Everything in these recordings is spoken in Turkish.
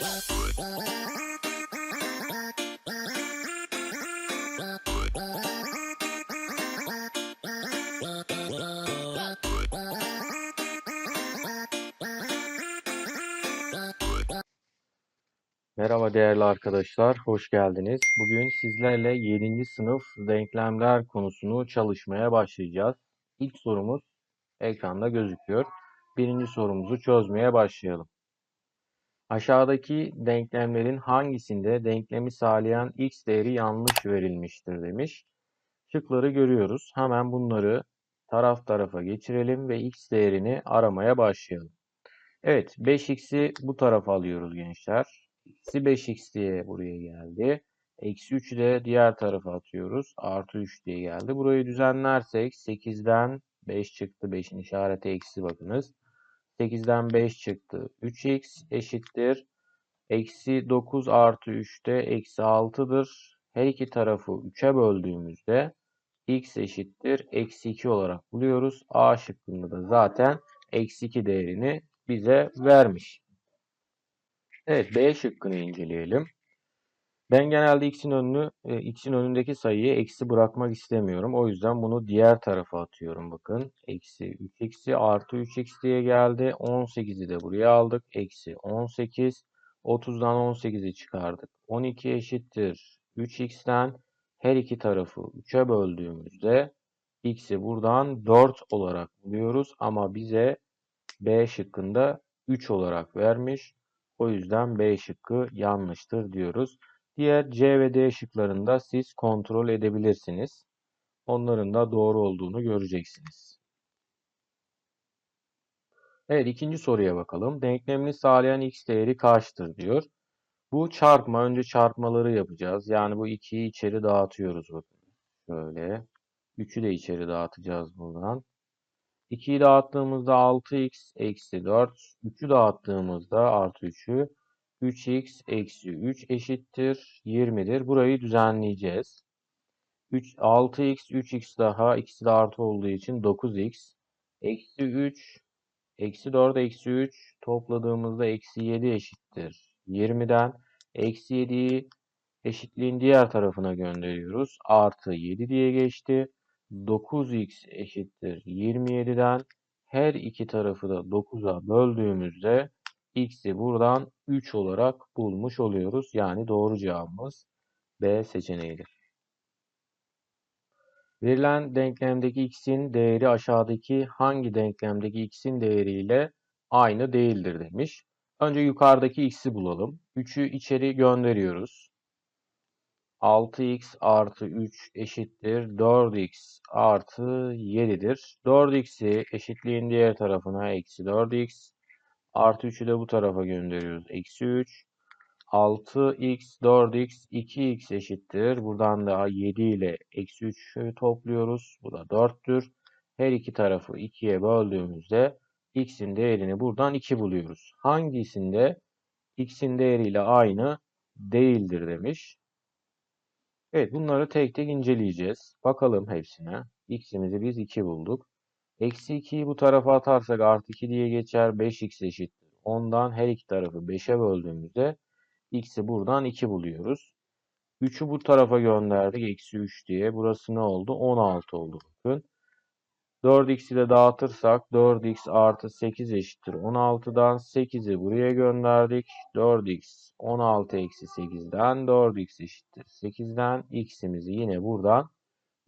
Merhaba değerli arkadaşlar, hoş geldiniz. Bugün sizlerle 7. sınıf denklemler konusunu çalışmaya başlayacağız. İlk sorumuz ekranda gözüküyor. Birinci sorumuzu çözmeye başlayalım. Aşağıdaki denklemlerin hangisinde denklemi sağlayan x değeri yanlış verilmiştir demiş. Şıkları görüyoruz. Hemen bunları taraf tarafa geçirelim ve x değerini aramaya başlayalım. Evet, 5x'i bu tarafa alıyoruz gençler. Eksi 5x diye buraya geldi. Eksi 3'ü de diğer tarafa atıyoruz. Artı 3 diye geldi. Burayı düzenlersek 8'den 5 çıktı. 5'in işareti eksi bakınız. 8'den 5 çıktı. 3x eşittir. Eksi 9 artı 3 de eksi 6'dır. Her iki tarafı 3'e böldüğümüzde x eşittir. Eksi 2 olarak buluyoruz. A şıkkında da zaten eksi 2 değerini bize vermiş. Evet, B şıkkını inceleyelim. Ben genelde x'in önünü, e, x'in önündeki sayıyı eksi bırakmak istemiyorum. O yüzden bunu diğer tarafa atıyorum. Bakın, eksi 3x'i artı 3x diye geldi. 18'i de buraya aldık. Eksi 18. 30'dan 18'i çıkardık. 12 eşittir 3x'ten her iki tarafı 3'e böldüğümüzde x'i buradan 4 olarak buluyoruz. Ama bize B şıkkında 3 olarak vermiş. O yüzden B şıkkı yanlıştır diyoruz. Diğer C ve D şıklarında siz kontrol edebilirsiniz. Onların da doğru olduğunu göreceksiniz. Evet ikinci soruya bakalım. Denklemini sağlayan x değeri kaçtır diyor. Bu çarpma. Önce çarpmaları yapacağız. Yani bu 2'yi içeri dağıtıyoruz. Bakın. Şöyle. 3'ü de içeri dağıtacağız buradan. 2'yi dağıttığımızda 6x eksi 4. 3'ü dağıttığımızda artı 3'ü 3x eksi 3 eşittir 20'dir. Burayı düzenleyeceğiz. 3, 6x 3x daha ikisi de artı olduğu için 9x eksi 3 eksi 4 eksi 3 topladığımızda eksi 7 eşittir 20'den eksi 7'yi eşitliğin diğer tarafına gönderiyoruz. Artı 7 diye geçti. 9x eşittir 27'den her iki tarafı da 9'a böldüğümüzde x'i buradan 3 olarak bulmuş oluyoruz. Yani doğru cevabımız B seçeneğidir. Verilen denklemdeki x'in değeri aşağıdaki hangi denklemdeki x'in değeriyle aynı değildir demiş. Önce yukarıdaki x'i bulalım. 3'ü içeri gönderiyoruz. 6x artı 3 eşittir 4x artı 7'dir. 4x'i eşitliğin diğer tarafına eksi 4x artı 3'ü de bu tarafa gönderiyoruz. Eksi 3 6x 4x 2x eşittir. Buradan da 7 ile eksi 3'ü topluyoruz. Bu da 4'tür. Her iki tarafı 2'ye böldüğümüzde x'in değerini buradan 2 buluyoruz. Hangisinde x'in değeriyle aynı değildir demiş. Evet bunları tek tek inceleyeceğiz. Bakalım hepsine. X'imizi biz 2 bulduk. Eksi 2'yi bu tarafa atarsak artı 2 diye geçer. 5x eşittir. Ondan her iki tarafı 5'e böldüğümüzde x'i buradan 2 buluyoruz. 3'ü bu tarafa gönderdik. Eksi 3 diye. Burası ne oldu? 16 oldu. Bakın. 4x'i de dağıtırsak 4x artı 8 eşittir. 16'dan 8'i buraya gönderdik. 4x 16 eksi 8'den 4x eşittir. 8'den x'imizi yine buradan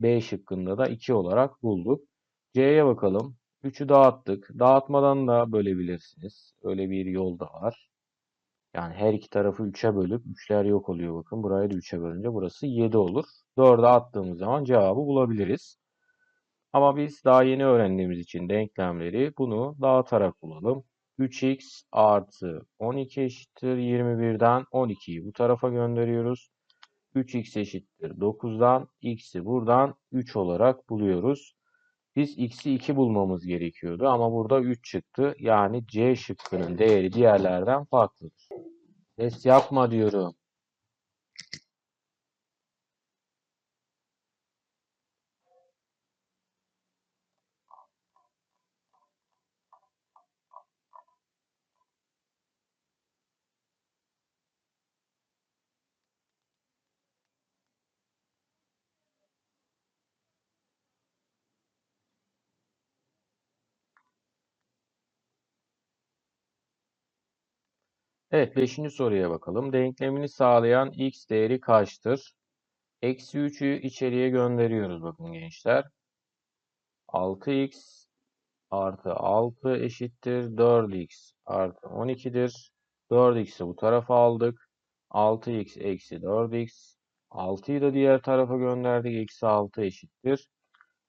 B şıkkında da 2 olarak bulduk. C'ye bakalım. 3'ü dağıttık. Dağıtmadan da bölebilirsiniz. Öyle bir yol da var. Yani her iki tarafı 3'e bölüp 3'ler yok oluyor bakın. Burayı da 3'e bölünce burası 7 olur. 4'e attığımız zaman cevabı bulabiliriz. Ama biz daha yeni öğrendiğimiz için denklemleri bunu dağıtarak bulalım. 3x artı 12 eşittir 21'den 12'yi bu tarafa gönderiyoruz. 3x eşittir 9'dan x'i buradan 3 olarak buluyoruz. Biz x'i 2 bulmamız gerekiyordu ama burada 3 çıktı. Yani C şıkkının değeri diğerlerden farklıdır. Test yapma diyorum. Evet 5. soruya bakalım. Denklemini sağlayan x değeri kaçtır? Eksi 3'ü içeriye gönderiyoruz bakın gençler. 6x artı 6 eşittir 4x artı 12'dir. 4x'i bu tarafa aldık. 6x eksi 4x. 6'yı da diğer tarafa gönderdik. Eksi 6 eşittir.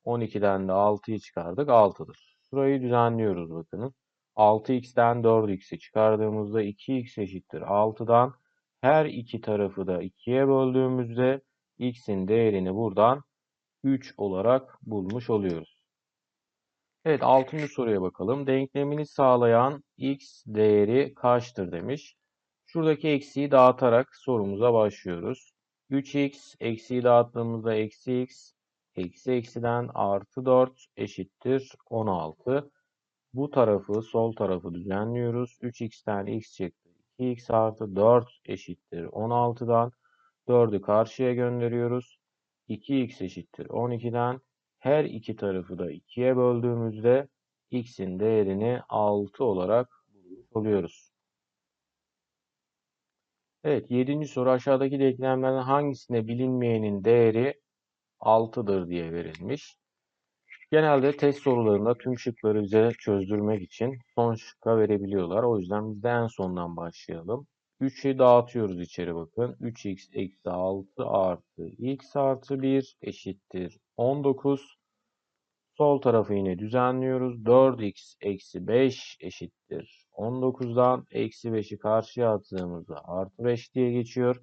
12'den de 6'yı çıkardık. 6'dır. Şurayı düzenliyoruz bakın. 6x'ten 4x'i çıkardığımızda 2x eşittir 6'dan her iki tarafı da 2'ye böldüğümüzde x'in değerini buradan 3 olarak bulmuş oluyoruz. Evet 6. soruya bakalım. Denklemini sağlayan x değeri kaçtır demiş. Şuradaki eksiği dağıtarak sorumuza başlıyoruz. 3x eksiği dağıttığımızda eksi x eksi eksiden artı 4 eşittir 16. Bu tarafı sol tarafı düzenliyoruz. 3x'ten x çıktı. 2x artı 4 eşittir 16'dan 4'ü karşıya gönderiyoruz. 2x eşittir 12'den her iki tarafı da 2'ye böldüğümüzde x'in değerini 6 olarak bulmuş oluyoruz. Evet 7. soru aşağıdaki denklemlerden hangisinde bilinmeyenin değeri 6'dır diye verilmiş. Genelde test sorularında tüm şıkları bize çözdürmek için son şıkka verebiliyorlar. O yüzden biz de en sondan başlayalım. 3'ü dağıtıyoruz içeri bakın. 3x eksi 6 artı x artı 1 eşittir 19. Sol tarafı yine düzenliyoruz. 4x eksi 5 eşittir 19'dan eksi 5'i karşıya attığımızda artı 5 diye geçiyor.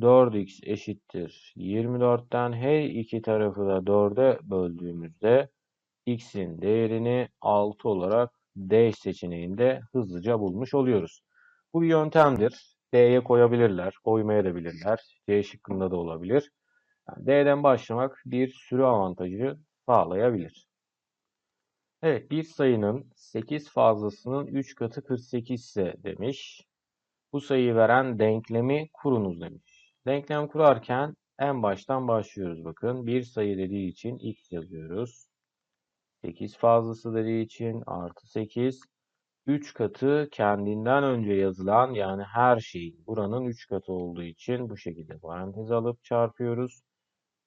4x eşittir 24'ten her iki tarafı da 4'e böldüğümüzde x'in değerini 6 olarak D seçeneğinde hızlıca bulmuş oluyoruz. Bu bir yöntemdir. D'ye koyabilirler, koymaya da bilirler. C şıkkında da olabilir. Yani D'den başlamak bir sürü avantajı sağlayabilir. Evet, bir sayının 8 fazlasının 3 katı 48 ise demiş. Bu sayıyı veren denklemi kurunuz demiş. Denklem kurarken en baştan başlıyoruz bakın. Bir sayı dediği için x yazıyoruz. 8 fazlası dediği için artı 8. 3 katı kendinden önce yazılan yani her şeyin buranın 3 katı olduğu için bu şekilde parantez alıp çarpıyoruz.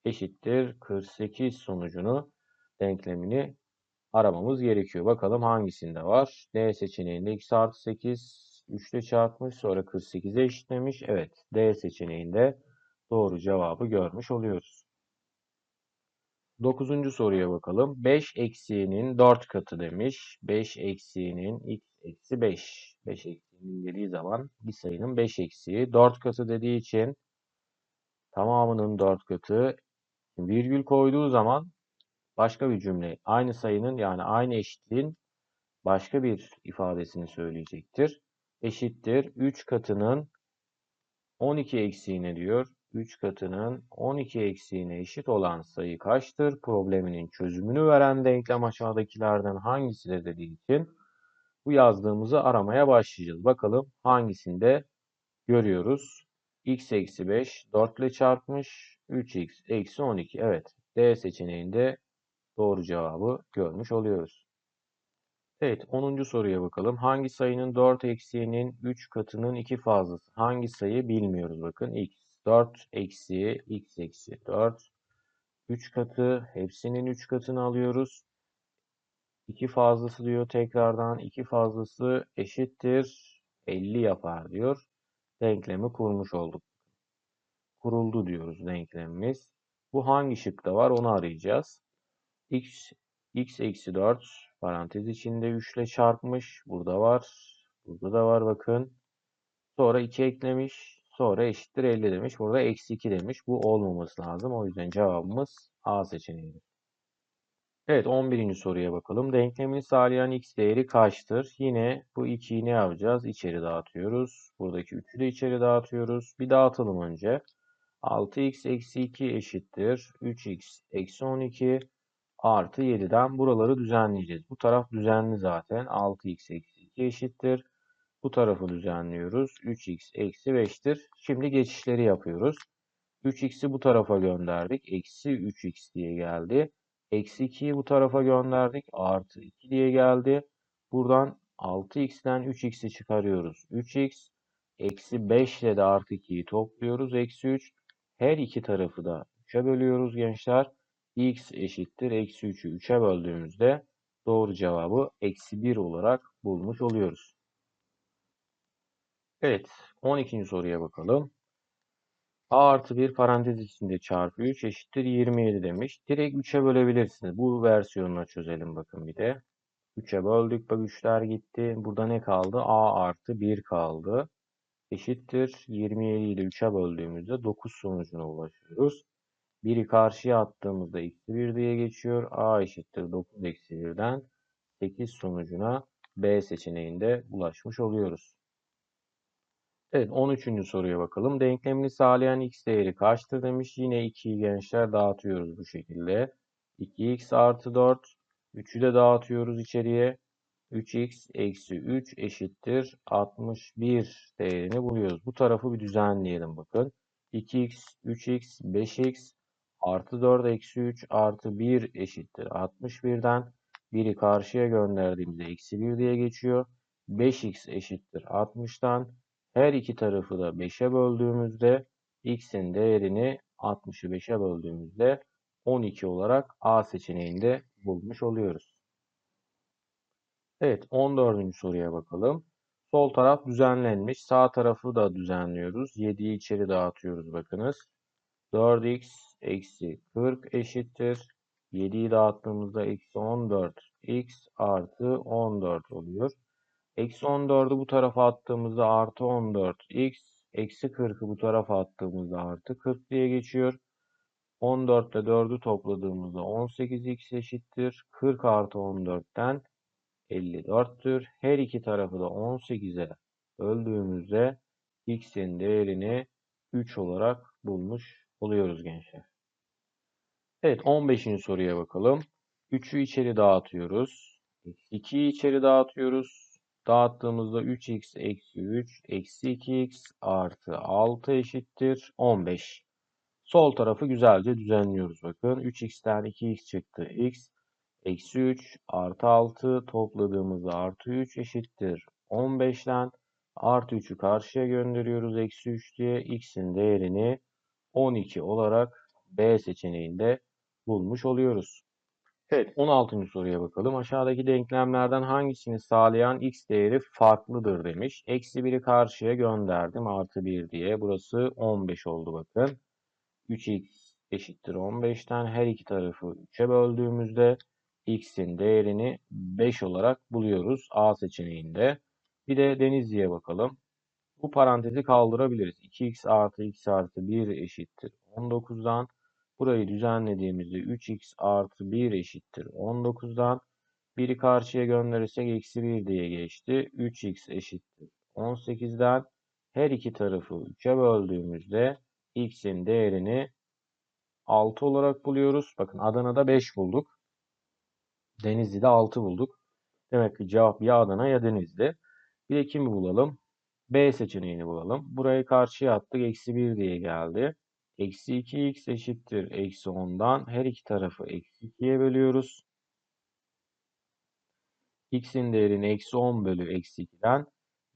Eşittir 48 sonucunu denklemini aramamız gerekiyor. Bakalım hangisinde var? D seçeneğinde x artı 8 3 ile çarpmış sonra 48'e eşitlemiş. Evet D seçeneğinde doğru cevabı görmüş oluyoruz. 9. soruya bakalım. 5 eksiğinin 4 katı demiş. 5 eksiğinin x eksi 5. 5 eksiğinin dediği zaman bir sayının 5 eksiği. 4 katı dediği için tamamının 4 katı. Virgül koyduğu zaman başka bir cümle. Aynı sayının yani aynı eşitliğin başka bir ifadesini söyleyecektir. Eşittir 3 katının 12 eksiğine diyor. 3 katının 12 eksiğine eşit olan sayı kaçtır? Probleminin çözümünü veren denklem aşağıdakilerden hangisidir dediği için bu yazdığımızı aramaya başlayacağız. Bakalım hangisinde görüyoruz. x eksi 5 4 ile çarpmış. 3x eksi 12. Evet D seçeneğinde doğru cevabı görmüş oluyoruz. Evet 10. soruya bakalım. Hangi sayının 4 eksiğinin 3 katının 2 fazlası? Hangi sayı bilmiyoruz bakın. x 4 eksiği x eksi 4. 3 katı hepsinin 3 katını alıyoruz. 2 fazlası diyor tekrardan. 2 fazlası eşittir 50 yapar diyor. Denklemi kurmuş olduk. Kuruldu diyoruz denklemimiz. Bu hangi şıkta var onu arayacağız. x x eksi 4 parantez içinde 3 ile çarpmış. Burada var. Burada da var bakın. Sonra 2 eklemiş. Sonra eşittir 50 demiş. Burada eksi 2 demiş. Bu olmaması lazım. O yüzden cevabımız A seçeneği. Evet 11. soruya bakalım. Denklemini sağlayan x değeri kaçtır? Yine bu 2'yi ne yapacağız? İçeri dağıtıyoruz. Buradaki 3'ü de içeri dağıtıyoruz. Bir dağıtalım önce. 6x eksi 2 eşittir. 3x eksi 12 artı 7'den buraları düzenleyeceğiz. Bu taraf düzenli zaten. 6x eksi 2 eşittir. Bu tarafı düzenliyoruz. 3x eksi 5'tir. Şimdi geçişleri yapıyoruz. 3x'i bu tarafa gönderdik. Eksi 3x diye geldi. Eksi 2'yi bu tarafa gönderdik. Artı 2 diye geldi. Buradan 6x'ten 3x'i çıkarıyoruz. 3x Eksi 5 ile de artı 2'yi topluyoruz. Eksi 3. Her iki tarafı da 3'e bölüyoruz gençler. X eşittir. Eksi 3'ü 3'e böldüğümüzde doğru cevabı eksi 1 olarak bulmuş oluyoruz. Evet. 12. soruya bakalım. A artı 1 parantez içinde çarpı 3 eşittir 27 demiş. Direkt 3'e bölebilirsiniz. Bu versiyonuna çözelim bakın bir de. 3'e böldük. Bak 3'ler gitti. Burada ne kaldı? A artı 1 kaldı. Eşittir. 27 ile 3'e böldüğümüzde 9 sonucuna ulaşıyoruz. 1'i karşıya attığımızda eksi 1 diye geçiyor. A eşittir 9 eksi 1'den 8 sonucuna B seçeneğinde ulaşmış oluyoruz. Evet 13. soruya bakalım. Denklemini sağlayan x değeri kaçtır demiş. Yine 2'yi gençler dağıtıyoruz bu şekilde. 2x artı 4. 3'ü de dağıtıyoruz içeriye. 3x eksi 3 eşittir 61 değerini buluyoruz. Bu tarafı bir düzenleyelim bakın. 2x, 3x, 5x artı 4 eksi 3 artı 1 eşittir 61'den 1'i karşıya gönderdiğimizde eksi 1 diye geçiyor. 5x eşittir 60'tan her iki tarafı da 5'e böldüğümüzde x'in değerini 60'ı 5'e böldüğümüzde 12 olarak A seçeneğinde bulmuş oluyoruz. Evet 14. soruya bakalım. Sol taraf düzenlenmiş. Sağ tarafı da düzenliyoruz. 7'yi içeri dağıtıyoruz bakınız. 4x eksi 40 eşittir. 7'yi dağıttığımızda eksi 14x artı 14 oluyor. Eksi 14'ü bu tarafa attığımızda artı 14x. Eksi 40'ı bu tarafa attığımızda artı 40 diye geçiyor. 14 ile 4'ü topladığımızda 18x eşittir. 40 artı 14'ten 54'tür. Her iki tarafı da 18'e böldüğümüzde x'in değerini 3 olarak bulmuş oluyoruz gençler. Evet 15. soruya bakalım. 3'ü içeri dağıtıyoruz. 2'yi içeri dağıtıyoruz. Dağıttığımızda 3x eksi 3 eksi 2x artı 6 eşittir 15. Sol tarafı güzelce düzenliyoruz bakın. 3x'ten 2x çıktı. x eksi 3 artı 6 topladığımızda artı 3 eşittir 15'ten artı 3'ü karşıya gönderiyoruz. Eksi 3 diye x'in değerini 12 olarak B seçeneğinde bulmuş oluyoruz. Evet 16. soruya bakalım. Aşağıdaki denklemlerden hangisini sağlayan x değeri farklıdır demiş. Eksi 1'i karşıya gönderdim artı 1 diye. Burası 15 oldu bakın. 3x eşittir 15'ten her iki tarafı 3'e böldüğümüzde x'in değerini 5 olarak buluyoruz A seçeneğinde. Bir de Denizli'ye bakalım. Bu parantezi kaldırabiliriz. 2x artı x artı 1 eşittir 19'dan. Burayı düzenlediğimizde 3x artı 1 eşittir 19'dan. 1'i karşıya gönderirsek eksi 1 diye geçti. 3x eşittir 18'den. Her iki tarafı 3'e böldüğümüzde x'in değerini 6 olarak buluyoruz. Bakın Adana'da 5 bulduk. Denizli'de 6 bulduk. Demek ki cevap ya Adana ya Denizli. Bir de kimi bulalım? B seçeneğini bulalım. Burayı karşıya attık. Eksi 1 diye geldi. Eksi 2x eşittir. Eksi 10'dan her iki tarafı eksi 2'ye bölüyoruz. x'in değerini eksi 10 bölü eksi 2'den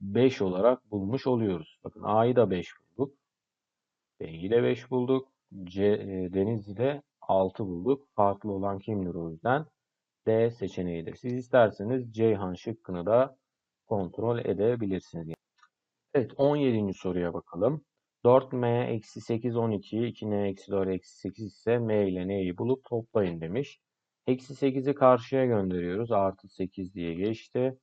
5 olarak bulmuş oluyoruz. Bakın a'yı da 5 bulduk. B'yi de 5 bulduk. C, e, Denizli'de 6 bulduk. Farklı olan kimdir o yüzden? D seçeneğidir. Siz isterseniz Ceyhan şıkkını da kontrol edebilirsiniz. Evet 17. soruya bakalım. 4m eksi 8 12 2n eksi 4 eksi 8 ise m ile n'yi bulup toplayın demiş. Eksi 8'i karşıya gönderiyoruz. Artı 8 diye geçti.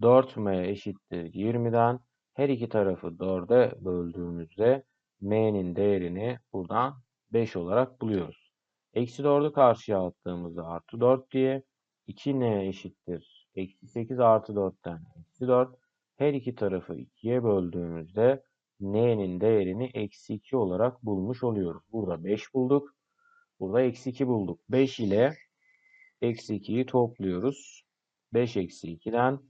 4m eşittir 20'den her iki tarafı 4'e böldüğümüzde m'nin değerini buradan 5 olarak buluyoruz. Eksi 4'ü karşıya attığımızda artı 4 diye 2n eşittir. Eksi 8 artı 4'ten eksi 4. Her iki tarafı 2'ye böldüğümüzde n'nin değerini eksi 2 olarak bulmuş oluyoruz. Burada 5 bulduk. Burada eksi 2 bulduk. 5 ile eksi 2'yi topluyoruz. 5 eksi 2'den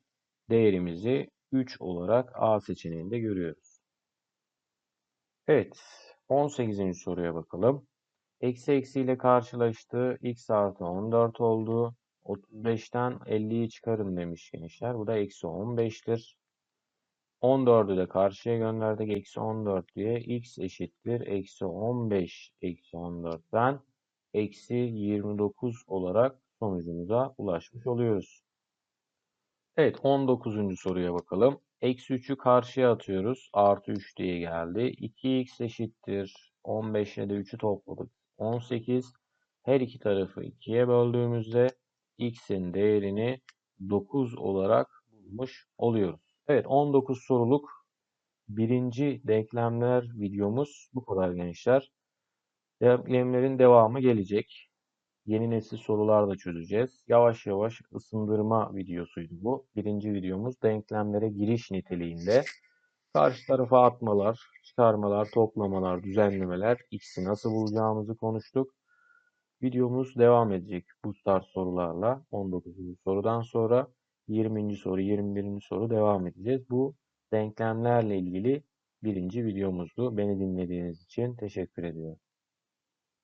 değerimizi 3 olarak A seçeneğinde görüyoruz. Evet. 18. soruya bakalım. Eksi eksi ile karşılaştı. X artı 14 oldu. 35'ten 50'yi çıkarın demiş gençler. Bu da eksi 15'tir. 14'ü de karşıya gönderdik. Eksi 14 diye x eşittir. Eksi 15 eksi 14'ten eksi 29 olarak sonucumuza ulaşmış oluyoruz. Evet 19. soruya bakalım. Eksi 3'ü karşıya atıyoruz. Artı 3 diye geldi. 2x eşittir. 15 ile de 3'ü topladık. 18. Her iki tarafı 2'ye böldüğümüzde x'in değerini 9 olarak bulmuş oluyoruz. Evet 19 soruluk birinci denklemler videomuz bu kadar gençler. Denklemlerin devamı gelecek. Yeni nesil sorular da çözeceğiz. Yavaş yavaş ısındırma videosuydu bu. Birinci videomuz denklemlere giriş niteliğinde. Karşı tarafa atmalar, çıkarmalar, toplamalar, düzenlemeler, x'i nasıl bulacağımızı konuştuk. Videomuz devam edecek bu tarz sorularla. 19. sorudan sonra 20. soru, 21. soru devam edeceğiz. Bu denklemlerle ilgili birinci videomuzdu. Beni dinlediğiniz için teşekkür ediyorum.